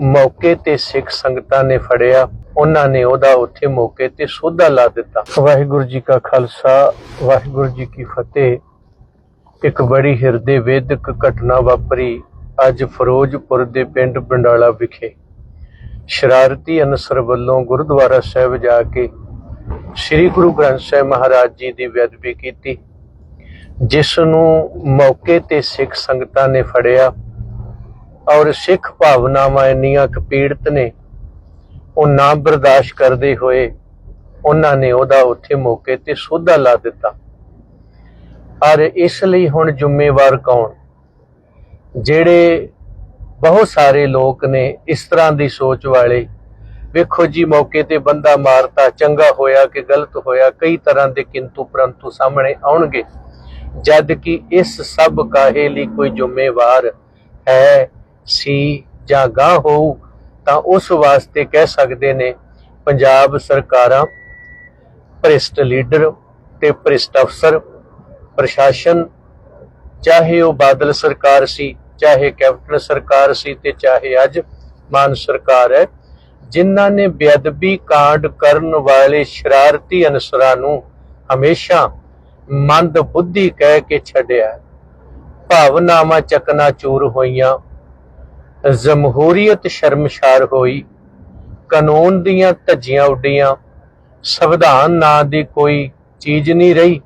ਮੌਕੇ ਤੇ ਸਿੱਖ ਸੰਗਤਾਂ ਨੇ ਫੜਿਆ। ਉਹਨਾਂ ਨੇ ਉਹਦਾ ਉੱਥੇ ਮੌਕੇ ਤੇ ਸੋਧਾ ਲਾ ਦਿੱਤਾ। ਵਾਹਿਗੁਰੂ ਜੀ ਕਾ ਖਾਲਸਾ, ਵਾਹਿਗੁਰੂ ਜੀ ਕੀ ਫਤਿਹ। ਇੱਕ ਬੜੀ ਹਿਰਦੇ ਵੇਦਕ ਘਟਨਾ ਵਾਪਰੀ ਅੱਜ ਫਿਰੋਜ਼ਪੁਰ ਦੇ ਪਿੰਡ ਬੰਡਾਲਾ ਵਿਖੇ। ਸ਼ਰਾਰਤੀ ਅਨਸਰ ਵੱਲੋਂ ਗੁਰਦੁਆਰਾ ਸਾਹਿਬ ਜਾ ਕੇ ਸ੍ਰੀ ਗੁਰੂ ਗ੍ਰੰਥ ਸਾਹਿਬ ਮਹਾਰਾਜ ਜੀ ਦੀ ਬੇਅਦਬੀ ਕੀਤੀ, ਜਿਸ ਨੂੰ ਮੌਕੇ ਤੇ ਸਿੱਖ ਸੰਗਤਾਂ ਨੇ ਫੜਿਆ। ਔਰ ਸਿੱਖ ਭਾਵਨਾਵਾਂ ਇੰਨੀਆਂ ਕੁ ਪੀੜਤ ਨੇ, ਉਹ ਨਾ ਬਰਦਾਸ਼ਤ ਕਰਦੇ ਹੋਏ ਉਹਨਾਂ ਨੇ ਉਹਦਾ ਉੱਥੇ ਮੌਕੇ ਤੇ ਸੋਧਾ ਲਾ ਦਿੱਤਾ। ਔਰ ਇਸ ਲਈ ਹੁਣ ਜ਼ਿੰਮੇਵਾਰ ਕੌਣ? ਜਿਹੜੇ ਬਹੁਤ ਸਾਰੇ ਲੋਕ ਨੇ ਇਸ ਤਰ੍ਹਾਂ ਦੀ ਸੋਚ ਵਾਲੇ, ਵੇਖੋ ਜੀ ਮੌਕੇ ਤੇ ਬੰਦਾ ਮਾਰਤਾ, ਚੰਗਾ ਹੋਇਆ ਕਿ ਗਲਤ ਹੋਇਆ, ਕਈ ਤਰ੍ਹਾਂ ਦੇ ਕਿੰਤੂ ਪਰੰਤੂ ਸਾਹਮਣੇ ਆਉਣਗੇ। ਜਦ ਕਿ ਇਸ ਸਭ ਕਾਹੇ ਲਈ ਕੋਈ ਜ਼ਿੰਮੇਵਾਰ ਹੈ ਸੀ ਜਾਂ ਗਾਹ ਹੋਊ, ਤਾਂ ਉਸ ਵਾਸਤੇ ਕਹਿ ਸਕਦੇ ਨੇ, ਪੰਜਾਬ ਸਰਕਾਰਾਂ, ਭ੍ਰਿਸ਼ਟ ਲੀਡਰ ਤੇ ਭ੍ਰਿਸ਼ਟ ਅਫਸਰ, ਪ੍ਰਸ਼ਾਸਨ, ਚਾਹੇ ਉਹ ਬਾਦਲ ਸਰਕਾਰ ਸੀ, ਚਾਹੇ ਕੈਪਟਨ ਸਰਕਾਰ ਸੀ ਤੇ ਚਾਹੇ ਅੱਜ ਮਾਨ ਸਰਕਾਰ ਹੈ, ਜਿਨ੍ਹਾਂ ਨੇ ਬੇਅਦਬੀ ਕਾਂਡ ਕਰਨ ਵਾਲੇ ਸ਼ਰਾਰਤੀ ਅਨਸਰਾਂ ਨੂੰ ਹਮੇਸ਼ਾ ਮੰਦ ਬੁੱਧੀ ਕਹਿ ਕੇ ਛੱਡਿਆ ਭਾਵਨਾਵਾਂ ਚਕਨਾ ਚੂਰ ਹੋਈਆਂ ਜਮਹੂਰੀਅਤ ਸ਼ਰਮਸ਼ਾਰ ਹੋਈ। ਕਾਨੂੰਨ ਦੀਆਂ ਧੱਜੀਆਂ ਉੱਡੀਆਂ। ਸੰਵਿਧਾਨ ਨਾਂ ਦੀ ਕੋਈ ਚੀਜ਼ ਨਹੀਂ ਰਹੀ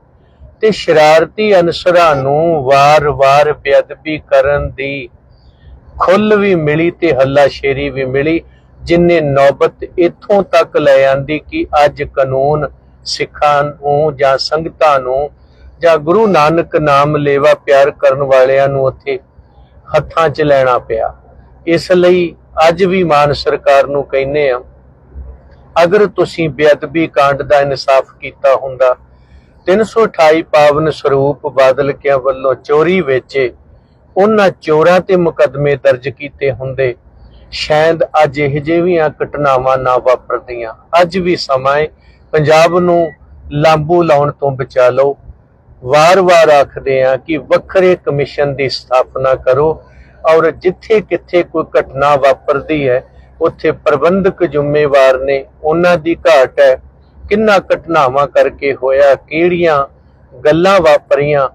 ਤੇ ਸ਼ਰਾਰਤੀ ਅਨਸਰਾਂ ਨੂੰ ਵਾਰ-ਵਾਰ ਬੇਅਦਬੀ ਕਰਨ ਦੀ ਖੁੱਲ ਵੀ ਮਿਲੀ ਤੇ ਹੱਲਾਸ਼ੇਰੀ ਵੀ ਮਿਲੀ, ਜਿਨੇ ਨੌਬਤ ਇੱਥੋਂ ਤੱਕ ਲੈ ਆਂਦੀ ਕਿ ਅੱਜ ਕਾਨੂੰਨ ਸਿੱਖਾਂ ਨੂੰ ਜਾਂ ਸੰਗਤਾਂ ਨੂੰ ਜਾਂ ਗੁਰੂ ਨਾਨਕ ਨਾਮ ਲੇਵਾ ਪਿਆਰ ਕਰਨ ਵਾਲਿਆਂ ਨੂੰ ਉੱਥੇ ਹੱਥਾਂ 'ਚ ਲੈਣਾ ਪਿਆ। ਇਸ ਲਈ ਅੱਜ ਵੀ ਮਾਨ ਸਰਕਾਰ ਨੂੰ ਕਹਿੰਨੇ ਆ ਅਗਰ ਤੁਸੀਂ ਬੇਅਦਬੀ ਕਾਂਡ ਦਾ ਇਨਸਾਫ ਕੀਤਾ ਹੁੰਦਾ 328 ਪਾਵਨ ਸਰੂਪ ਬਾਦਲ ਕਿਆਂ ਵੱਲੋਂ ਚੋਰੀ ਵੇਚੇ, ਉਹਨਾਂ ਚੋਰਾਂ ਤੇ ਮੁਕੱਦਮੇ ਦਰਜ ਕੀਤੇ ਹੁੰਦੇ, ਸ਼ਾਇਦ ਅੱਜ ਇਹ ਜਿਹੀਆਂ ਘਟਨਾਵਾਂ ਨਾ ਵਾਪਰਦੀਆਂ। ਅੱਜ ਵੀ ਸਮਾਂ ਪੰਜਾਬ ਨੂੰ ਲਾਂਬੂ ਲਾਉਣ ਤੋਂ ਬਚਾ ਲਓ। ਵਾਰ-ਵਾਰ ਆਖਦੇ ਆ ਕਿ ਵੱਖਰੇ ਕਮਿਸ਼ਨ ਦੀ ਸਥਾਪਨਾ ਕਰੋ ਔਰ ਜਿੱਥੇ ਕਿੱਥੇ ਕੋਈ ਘਟਨਾ ਵਾਪਰਦੀ ਹੈ, ਉੱਥੇ ਪ੍ਰਬੰਧਕ ਜ਼ਿੰਮੇਵਾਰ ਨੇ ਉਹਨਾਂ ਦੀ ਘਾਟ ਹੈ। ਕਿੰਨਾ ਘਟਨਾਵਾਂ ਕਰਕੇ ਹੋਇਆ, ਕਿਹੜੀਆਂ ਗੱਲਾਂ ਵਾਪਰੀਆਂ,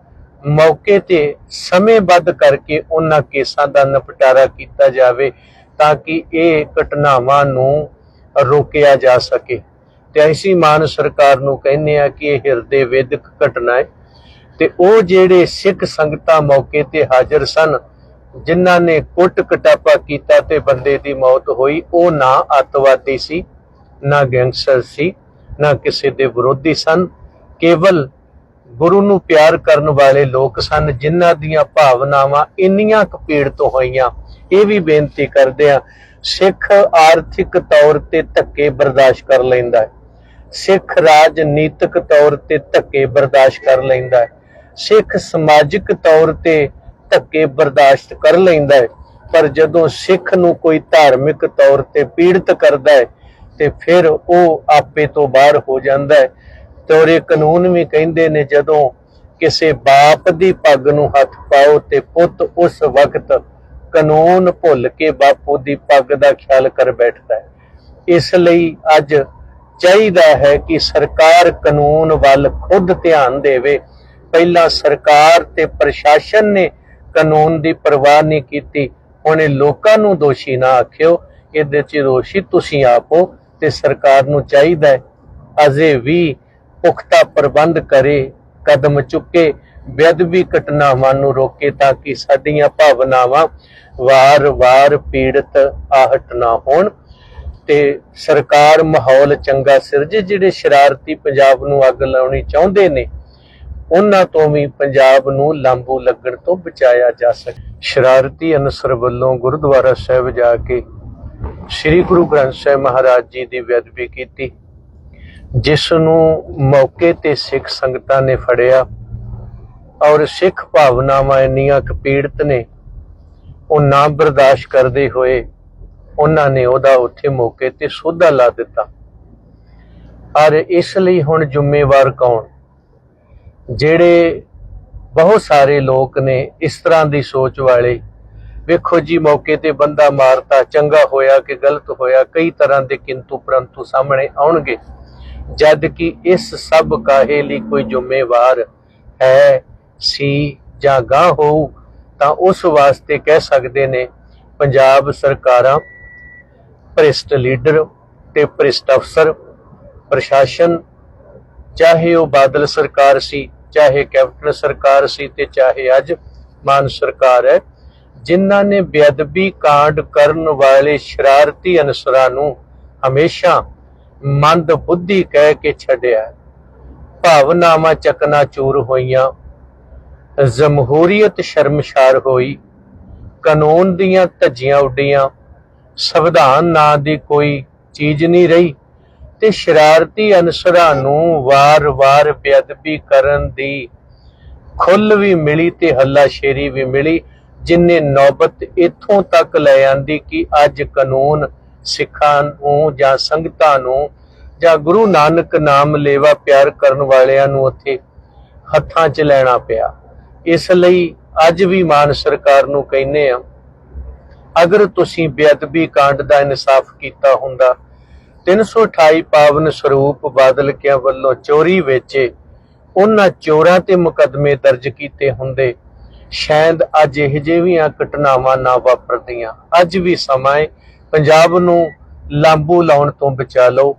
ਮੌਕੇ ਤੇ ਸਮੇਂਬੱਧ ਕਰਕੇ ਉਹਨਾਂ ਕੇਸਾਂ ਦਾ ਨਿਪਟਾਰਾ ਕੀਤਾ ਜਾਵੇ ਤਾਂ ਕਿ ਇਹ ਘਟਨਾਵਾਂ ਨੂੰ ਰੋਕਿਆ ਜਾ ਸਕੇ। ਤੇ ਅਸੀਂ ਮਾਨ ਸਰਕਾਰ ਨੂੰ ਕਹਿੰਦੇ ਆ ਕਿ ਇਹ ਹਿਰਦੇ ਵੇਦਕ ਘਟਨਾ ਹੈ। ਤੇ ਉਹ ਜਿਹੜੇ ਸਿੱਖ ਸੰਗਤਾਂ ਮੌਕੇ ਤੇ ਹਾਜ਼ਰ ਸਨ ਜਿਨ੍ਹਾਂ ਨੇ ਕੁੱਟ ਕਟਾਪਾ ਕੀਤਾ ਤੇ ਬੰਦੇ ਦੀ ਮੌਤ ਹੋਈ, ਉਹ ਨਾ ਅੱਤਵਾਦੀ ਸੀ, ਨਾ ਗੈਂਗਸਟਰ ਸੀ, ਨਾ ਕਿਸੇ ਦੇ ਵਿਰੋਧੀ ਸਨ। ਕੇਵਲ ਗੁਰੂ ਨੂੰ ਪਿਆਰ ਕਰਨ ਵਾਲੇ ਲੋਕ ਸਨ ਜਿਨ੍ਹਾਂ ਦੀਆਂ ਭਾਵਨਾਵਾਂ ਇੰਨੀਆਂ ਕੁ ਤੋਂ ਹੋਈਆਂ। ਇਹ ਵੀ ਬੇਨਤੀ ਕਰਦੇ ਆ ਸਿੱਖ ਆਰਥਿਕ ਤੌਰ ਤੇ ਧੱਕੇ ਬਰਦਾਸ਼ਤ ਕਰ ਲੈਂਦਾ ਹੈ। ਸਿੱਖ ਰਾਜਨੀਤਿਕ ਤੌਰ ਤੇ ਧੱਕੇ ਬਰਦਾਸ਼ਤ ਕਰ ਲੈਂਦਾ ਹੈ। ਸਿੱਖ ਸਮਾਜਿਕ ਤੌਰ ਤੇ ਧੱਕੇ ਬਰਦਾਸ਼ਤ ਕਰ ਲੈਂਦਾ ਹੈ। ਪਰ ਜਦੋਂ ਸਿੱਖ ਨੂੰ ਕੋਈ ਧਾਰਮਿਕ ਤੌਰ ਤੇ ਪੀੜਤ ਕਰਦਾ ਹੈ, ਤੇ ਫਿਰ ਉਹ ਆਪੇ ਤੋਂ ਬਾਹਰ ਹੋ ਜਾਂਦਾ ਹੈ। ਤੋਰੇ ਕਾਨੂੰਨ ਵੀ ਕਹਿੰਦੇ ਨੇ, ਜਦੋਂ ਕਿਸੇ ਬਾਪ ਦੀ ਪੱਗ ਨੂੰ ਹੱਥ ਪਾਓ ਤੇ ਪੁੱਤ ਉਸ ਵਕਤ ਕਾਨੂੰਨ ਭੁੱਲ ਕੇ ਬਾਪੂ ਦੀ ਪੱਗ ਦਾ ਖਿਆਲ ਕਰ ਬੈਠਦਾ ਹੈ। ਇਸ ਲਈ ਅੱਜ ਚਾਹੀਦਾ ਹੈ ਕਿ ਸਰਕਾਰ ਕਾਨੂੰਨ ਵੱਲ ਖੁਦ ਧਿਆਨ ਦੇਵੇ। ਪਹਿਲਾਂ ਸਰਕਾਰ ਤੇ ਪ੍ਰਸ਼ਾਸਨ ਨੇ ਕਾਨੂੰਨ ਦੀ ਪਰਵਾਹ ਨਹੀਂ ਕੀਤੀ ਹੁਣ ਇਹ ਲੋਕਾਂ ਨੂੰ ਦੋਸ਼ੀ ਨਾ ਆਖਿਓ, ਇਹਦੇ 'ਚ ਦੋਸ਼ੀ ਤੁਸੀਂ ਆਪੋ ਤੇ ਸਰਕਾਰ ਨੂੰ ਚਾਹੀਦਾ ਹੈ। ਅਜੇ ਵੀ ਪੁਖਤਾ ਪ੍ਰਬੰਧ ਕਰੇ, ਕਦਮ ਚੁੱਕੇ, ਬੇਅਦਬੀ ਘਟਨਾਵਾਂ ਨੂੰ ਰੋਕੇ ਤਾਂ ਕਿ ਸਾਡੀਆਂ ਭਾਵਨਾਵਾਂ ਵਾਰ-ਵਾਰ ਪੀੜਤ ਆਹਟ ਨਾ ਹੋਣ ਤੇ ਸਰਕਾਰ ਮਾਹੌਲ ਚੰਗਾ ਸਿਰਜੇ, ਜਿਹੜੇ ਸ਼ਰਾਰਤੀ ਪੰਜਾਬ ਨੂੰ ਅੱਗ ਲਾਉਣੀ ਚਾਹੁੰਦੇ ਨੇ। ਉਹਨਾਂ ਤੋਂ ਵੀ ਪੰਜਾਬ ਨੂੰ ਲਾਂਬੂ ਲੱਗਣ ਤੋਂ ਬਚਾਇਆ ਜਾ ਸਕੇ। ਸ਼ਰਾਰਤੀ ਅਨਸਰ ਵੱਲੋਂ ਗੁਰਦੁਆਰਾ ਸਾਹਿਬ ਜਾ ਕੇ ਸ੍ਰੀ ਗੁਰੂ ਗ੍ਰੰਥ ਸਾਹਿਬ ਮਹਾਰਾਜ ਜੀ ਦੀ ਬੇਅਦਬੀ ਕੀਤੀ, ਜਿਸ ਨੂੰ ਮੌਕੇ ਤੇ ਸਿੱਖ ਸੰਗਤਾਂ ਨੇ ਫੜਿਆ ਔਰ ਸਿੱਖ ਭਾਵਨਾਵਾਂ ਇੰਨੀਆਂ ਕੁ ਪੀੜਤ ਨੇ, ਉਹ ਨਾ ਬਰਦਾਸ਼ਤ ਕਰਦੇ ਹੋਏ ਉਹਨਾਂ ਨੇ ਉਹਦਾ ਉੱਥੇ ਮੌਕੇ ਤੇ ਸੋਧਾ ਲਾ ਦਿੱਤਾ। ਔਰ ਇਸ ਲਈ ਹੁਣ ਜ਼ਿੰਮੇਵਾਰ ਕੌਣ? ਜਿਹੜੇ ਬਹੁਤ ਸਾਰੇ ਲੋਕ ਨੇ ਇਸ ਤਰ੍ਹਾਂ ਦੀ ਸੋਚ ਵਾਲੇ, ਵੇਖੋ ਜੀ ਮੌਕੇ ਤੇ ਬੰਦਾ ਮਾਰਤਾ, ਚੰਗਾ ਹੋਇਆ ਕਿ ਗਲਤ ਹੋਇਆ, ਕਈ ਤਰ੍ਹਾਂ ਦੇ ਕਿੰਤੂ ਪਰੰਤੂ ਸਾਹਮਣੇ ਆਉਣਗੇ। ਜਦ ਕਿ ਇਸ ਸਭ ਕਾਹੇ ਲਈ ਕੋਈ ਜ਼ਿੰਮੇਵਾਰ ਹੈ, ਸੀ ਜਾਂ ਗਾਂ ਹੋਊ, ਤਾਂ ਉਸ ਵਾਸਤੇ ਕਹਿ ਸਕਦੇ ਨੇ ਪੰਜਾਬ ਸਰਕਾਰਾਂ, ਭ੍ਰਿਸ਼ਟ ਲੀਡਰ ਤੇ ਭ੍ਰਿਸ਼ਟ ਅਫਸਰ, ਪ੍ਰਸ਼ਾਸਨ, ਚਾਹੇ ਉਹ ਬਾਦਲ ਸਰਕਾਰ ਸੀ ਚਾਹੇ ਕੈਪਟਨ ਸਰਕਾਰ ਸੀ ਤੇ ਚਾਹੇ ਅੱਜ ਮਾਨ ਸਰਕਾਰ ਹੈ, ਜਿਨ੍ਹਾਂ ਨੇ ਬੇਅਦਬੀ ਕਾਂਡ ਕਰਨ ਵਾਲੇ ਸ਼ਰਾਰਤੀ ਅਨਸਰਾਂ ਨੂੰ ਹਮੇਸ਼ਾ ਮੰਦ ਬੁੱਧੀ ਕਹਿ ਕੇ ਛੱਡਿਆ ਭਾਵਨਾਵਾਂ ਚਕਨਾ ਚੂਰ ਹੋਈਆਂ, ਜਮਹੂਰੀਅਤ ਸ਼ਰਮਸ਼ਾਰ ਹੋਈ, ਕਾਨੂੰਨ ਦੀਆਂ ਧੱਜੀਆਂ ਉੱਡੀਆਂ, ਸੰਵਿਧਾਨ ਨਾਂ ਦੀ ਕੋਈ ਚੀਜ਼ ਨਹੀਂ ਰਹੀ। ਤੇ ਸ਼ਰਾਰਤੀ ਅਨਸਰਾਂ ਨੂੰ ਵਾਰ-ਵਾਰ ਬੇਅਦਬੀ ਕਰਨ ਦੀ ਖੁੱਲ ਵੀ ਮਿਲੀ ਤੇ ਹੱਲਾਸ਼ੇਰੀ ਵੀ ਮਿਲੀ, ਜਿਨੇ ਨੌਬਤ ਇੱਥੋਂ ਤੱਕ ਲੈ ਆਂਦੀ ਕਿ ਅੱਜ ਕਾਨੂੰਨ ਸਿੱਖਾਂ ਨੂੰ ਜਾਂ ਸੰਗਤਾਂ ਨੂੰ ਜਾਂ ਗੁਰੂ ਨਾਨਕ ਨਾਮ ਲੇਵਾ ਪਿਆਰ ਕਰਨ ਵਾਲਿਆਂ ਨੂੰ ਉੱਥੇ ਹੱਥਾਂ 'ਚ ਲੈਣਾ ਪਿਆ। ਇਸ ਲਈ ਅੱਜ ਵੀ ਮਾਨ ਸਰਕਾਰ ਨੂੰ ਕਹਿੰਨੇ ਆ, ਅਗਰ ਤੁਸੀਂ ਬੇਅਦਬੀ ਕਾਂਡ ਦਾ ਇਨਸਾਫ ਕੀਤਾ ਹੁੰਦਾ 328 ਪਾਵਨ ਸਰੂਪ ਬਾਦਲ ਕਿਆਂ ਵੱਲੋਂ ਚੋਰੀ ਵੇਚੇ। ਉਹਨਾਂ ਚੋਰਾਂ ਤੇ ਮੁਕੱਦਮੇ ਦਰਜ ਕੀਤੇ ਹੁੰਦੇ। ਸ਼ਾਇਦ ਅੱਜ ਇਹ ਜਿਹੀਆਂ ਘਟਨਾਵਾਂ ਨਾ ਵਾਪਰਦੀਆਂ। ਅੱਜ ਵੀ ਸਮਾਂ ਪੰਜਾਬ ਨੂੰ ਲਾਂਬੂ ਲਾਉਣ ਤੋਂ ਬਚਾ ਲਓ।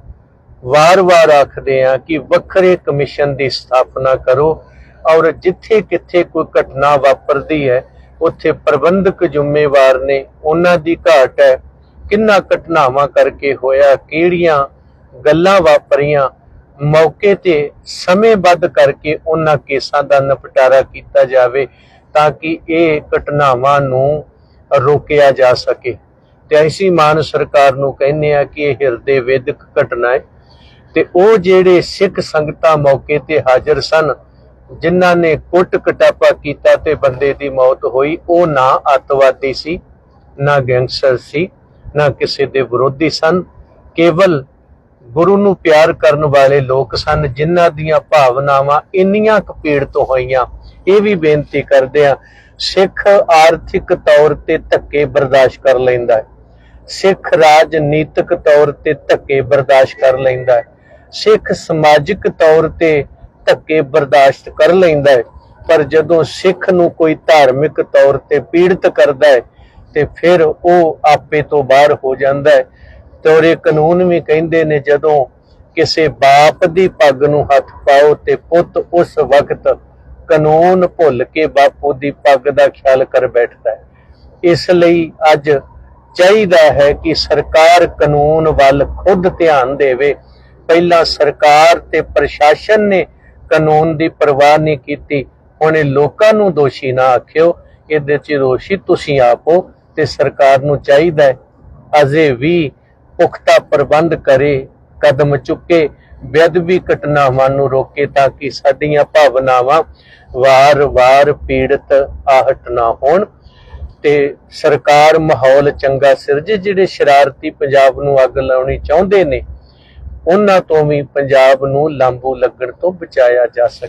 ਵਾਰ-ਵਾਰ ਆਖਦੇ ਆ ਕਿ ਵੱਖਰੇ ਕਮਿਸ਼ਨ ਦੀ ਸਥਾਪਨਾ ਕਰੋ ਔਰ ਜਿੱਥੇ ਕਿੱਥੇ ਕੋਈ ਘਟਨਾ ਵਾਪਰਦੀ ਹੈ, ਉੱਥੇ ਪ੍ਰਬੰਧਕ ਜ਼ਿੰਮੇਵਾਰ ਨੇ। ਉਹਨਾਂ ਦੀ ਘਾਟ ਹੈ। ਕਿੰਨਾ ਘਟਨਾਵਾਂ ਕਰਕੇ ਹੋਇਆ, ਕਿਹੜੀਆਂ ਗੱਲਾਂ ਵਾਪਰੀਆਂ, ਮੌਕੇ ਤੇ ਸਮੇਂਬੱਧ ਕਰਕੇ ਉਹਨਾਂ ਕੇਸਾਂ ਦਾ ਨਿਪਟਾਰਾ ਕੀਤਾ ਜਾਵੇ ਤਾਂ ਕਿ ਇਹ ਘਟਨਾਵਾਂ ਨੂੰ ਰੋਕਿਆ ਜਾ ਸਕੇ। ਤੇ ਅਸੀਂ ਮਾਨ ਸਰਕਾਰ ਨੂੰ ਕਹਿੰਦੇ ਆ ਕਿ ਇਹ ਹਿਰਦੇ ਵੇਦਕ ਘਟਨਾ ਹੈ ਤੇ ਉਹ ਜਿਹੜੇ ਸਿੱਖ ਸੰਗਤਾਂ ਮੌਕੇ ਤੇ ਹਾਜ਼ਰ ਸਨ, ਜਿਨ੍ਹਾਂ ਨੇ ਕੁੱਟ ਕਟਾਪਾ ਕੀਤਾ ਤੇ ਬੰਦੇ ਦੀ ਮੌਤ ਹੋਈ, ਉਹ ਨਾ ਅੱਤਵਾਦੀ ਸੀ, ਨਾ ਗੈਂਗਸਟਰ ਸੀ। ਨਾ ਕਿਸੇ ਦੇ ਵਿਰੋਧੀ ਸਨ। ਕੇਵਲ ਗੁਰੂ ਨੂੰ ਪਿਆਰ ਕਰਨ ਵਾਲੇ ਲੋਕ ਸਨ, ਜਿਨ੍ਹਾਂ ਦੀਆਂ ਭਾਵਨਾਵਾਂ ਇੰਨੀਆਂ ਕੁ ਪੀੜਤ ਹੋਈਆਂ। ਇਹ ਵੀ ਬੇਨਤੀ ਕਰਦੇ ਆ ਸਿੱਖ ਆਰਥਿਕ ਤੌਰ ਤੇ ਧੱਕੇ ਬਰਦਾਸ਼ਤ ਕਰ ਲੈਂਦਾ ਹੈ। ਸਿੱਖ ਰਾਜਨੀਤਿਕ ਤੌਰ ਤੇ ਧੱਕੇ ਬਰਦਾਸ਼ਤ ਕਰ ਲੈਂਦਾ ਹੈ। ਸਿੱਖ ਸਮਾਜਿਕ ਤੌਰ ਤੇ ਧੱਕੇ ਬਰਦਾਸ਼ਤ ਕਰ ਲੈਂਦਾ ਹੈ। ਪਰ ਜਦੋਂ ਸਿੱਖ ਨੂੰ ਕੋਈ ਧਾਰਮਿਕ ਤੌਰ ਤੇ ਪੀੜਤ ਕਰਦਾ ਹੈ ਤੇ ਫਿਰ ਉਹ ਆਪੇ ਤੋਂ ਬਾਹਰ ਹੋ ਜਾਂਦਾ ਹੈ। ਤੋਰੇ ਕਾਨੂੰਨ ਵੀ ਕਹਿੰਦੇ ਨੇ, ਜਦੋਂ ਕਿਸੇ ਬਾਪ ਦੀ ਪੱਗ ਨੂੰ ਹੱਥ ਪਾਓ ਤੇ ਪੁੱਤ ਉਸ ਵਕਤ ਕਾਨੂੰਨ ਭੁੱਲ ਕੇ ਬਾਪੂ ਦੀ ਪੱਗ ਦਾ ਖਿਆਲ ਕਰ ਬੈਠਦਾ ਹੈ। ਇਸ ਲਈ ਅੱਜ ਚਾਹੀਦਾ ਹੈ ਕਿ ਸਰਕਾਰ ਕਾਨੂੰਨ ਵੱਲ ਖੁਦ ਧਿਆਨ ਦੇਵੇ। ਪਹਿਲਾਂ ਸਰਕਾਰ ਤੇ ਪ੍ਰਸ਼ਾਸਨ ਨੇ ਕਾਨੂੰਨ ਦੀ ਪਰਵਾਹ ਨਹੀਂ ਕੀਤੀ। ਹੁਣ ਲੋਕਾਂ ਨੂੰ ਦੋਸ਼ੀ ਨਾ ਆਖਿਓ। ਇਹਦੇ 'ਚ ਦੋਸ਼ੀ ਤੁਸੀਂ ਆਪੋ ਤੇ ਸਰਕਾਰ ਨੂੰ ਚਾਹੀਦਾ ਹੈ ਅਜੇ ਵੀ ਪੁਖਤਾ ਪ੍ਰਬੰਧ ਕਰੇ, ਕਦਮ ਚੁੱਕੇ, ਬੇਅਦਬੀ ਘਟਨਾਵਾਂ ਨੂੰ ਰੋਕੇ ਤਾਂ ਕਿ ਸਾਡੀਆਂ ਭਾਵਨਾਵਾਂ ਵਾਰ-ਵਾਰ ਪੀੜਤ ਆਹਟ ਨਾ ਹੋਣ ਤੇ ਸਰਕਾਰ ਮਾਹੌਲ ਚੰਗਾ ਸਿਰਜੇ, ਜਿਹੜੇ ਸ਼ਰਾਰਤੀ ਪੰਜਾਬ ਨੂੰ ਅੱਗ ਲਾਉਣੀ ਚਾਹੁੰਦੇ ਨੇ, ਉਹਨਾਂ ਤੋਂ ਵੀ ਪੰਜਾਬ ਨੂੰ ਲਾਂਬੂ ਲੱਗਣ ਤੋਂ ਬਚਾਇਆ ਜਾ ਸਕੇ।